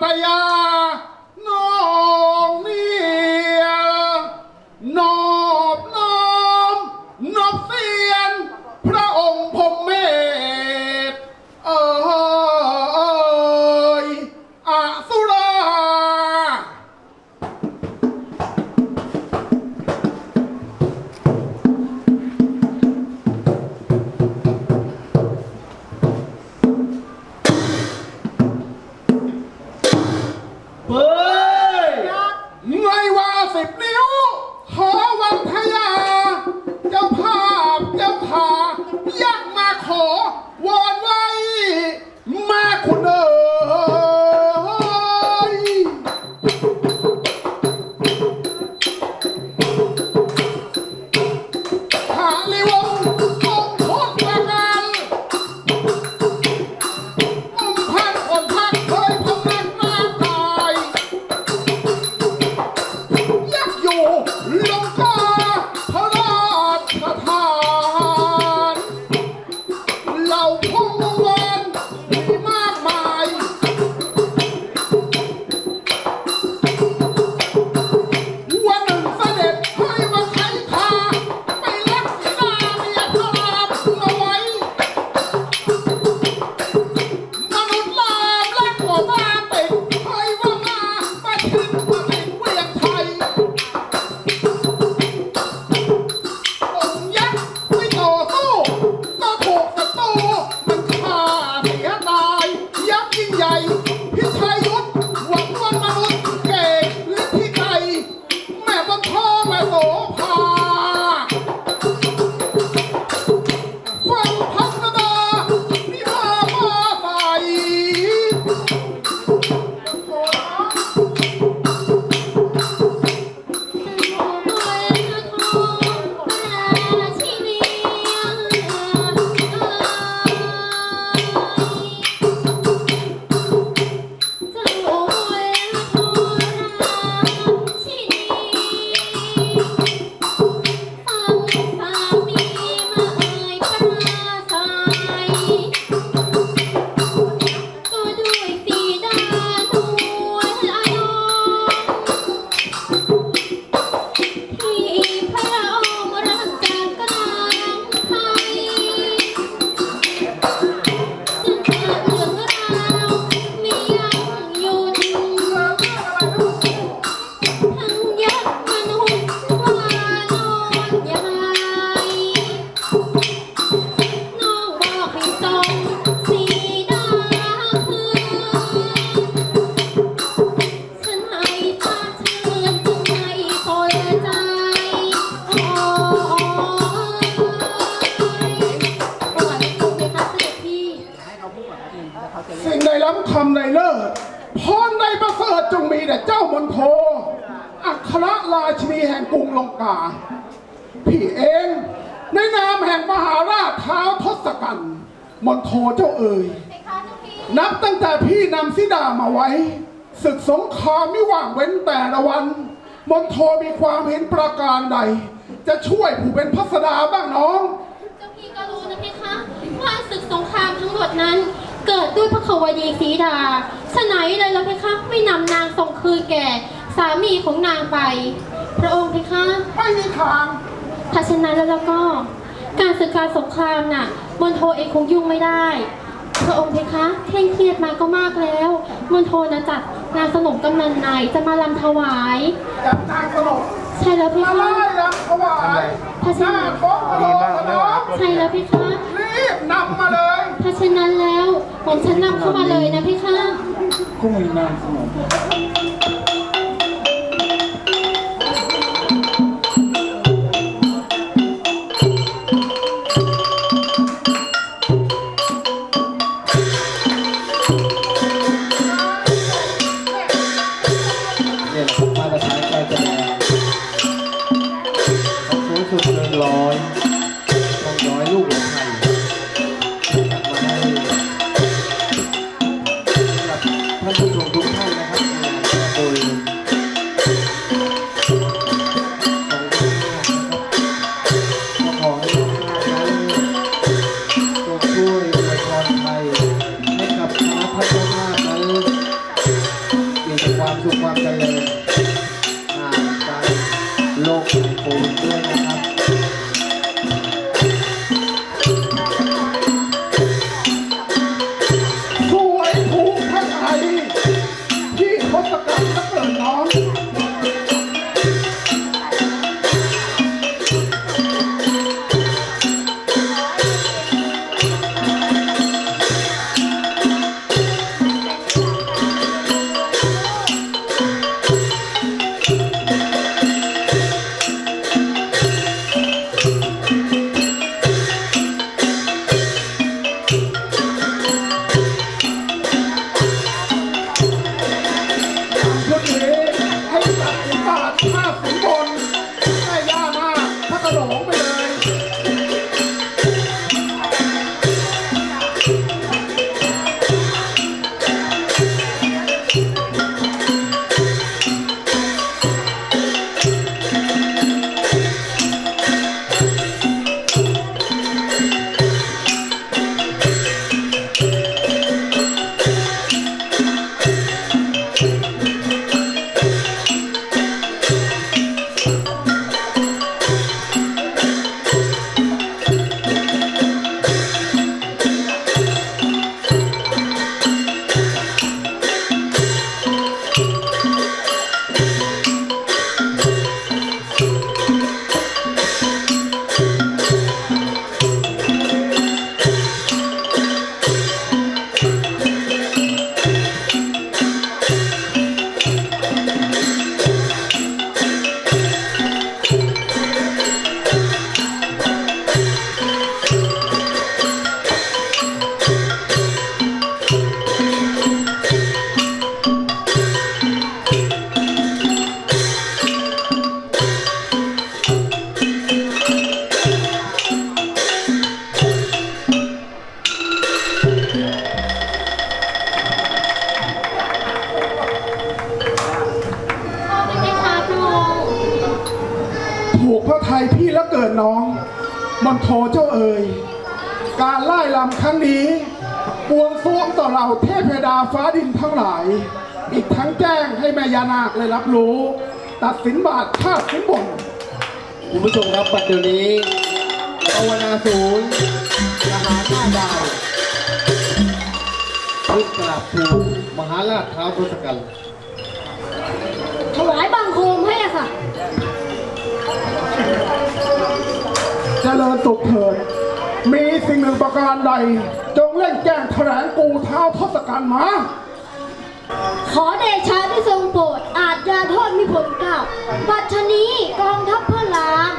ม ห่งมหาราชเท้าวทศกัณฐ์มนโทเจ้าเอ๋ยไหมคะเจ้าพี่นับตั้งแต่พี่นำสิดามาไว้ศึกสงครามไม่ว่างเว้นแต่ละวันมนโทมีความเห็นประการใด จะช่วยผู้เป็นพัสดาบ้างน้องเจ้าพี่ก็รู้นะเพคะว่าศึกสงครามทั้งหมดนั้น เกิดด้วยพระขวดีสีดาฉะไหนเลยล่ะเพคะไม่นำนางส่งคืนแก่ สามีของนางไป พระองค์เพคะไม่มีทางถ้าเช่นนั้นแล้วแล้วก็ การศึกการสงครามน่ะมณโทเองคงยุ่งไม่ได้พระองค์เพคะเคร่งเครียดมาก็มากแล้วมณโทนะจัดงานสนมกำนันไหนจะมาลำถวาย จับนางสนมใช่แล้วเพมาคะไล่ยังถวายถ้าหเช่นน้านั้นท้องพระโรงน้องใช่แล้วเพคะรีบนำมาเลยถ้าเช่นนั้นแล้วผมฉันนำเข้ามาเลยนะเพคะ กุ้งมีนามสมอง มนโทเจ้าเอ๋ยการไล่ลำครั้งนี้บวงสรวงต่อเราเทพดาฟ้าดินทั้งหลาย อีกทั้งแจ้งให้แม่ยานาคได้รับรู้ ตัดสินบาทชาติสินบนคุณผู้ชมครับปัจจุบันนี้ภาวนาศูนย์ทหารหน้าดาวพึกกราบทูลมหาราชท้าวทศกัณฐ์ถวายบังคมให้อะค่ะ เจริญสุขเถิดมีสิ่งหนึ่งประการใด จงเล่นแจ้งแถลงกูเท้าทศกัณฐ์มาขอเดชะที่ทรงโปรดอาจยาโทษมีผลเกล่าวบัดชนี้กองทัพพระราม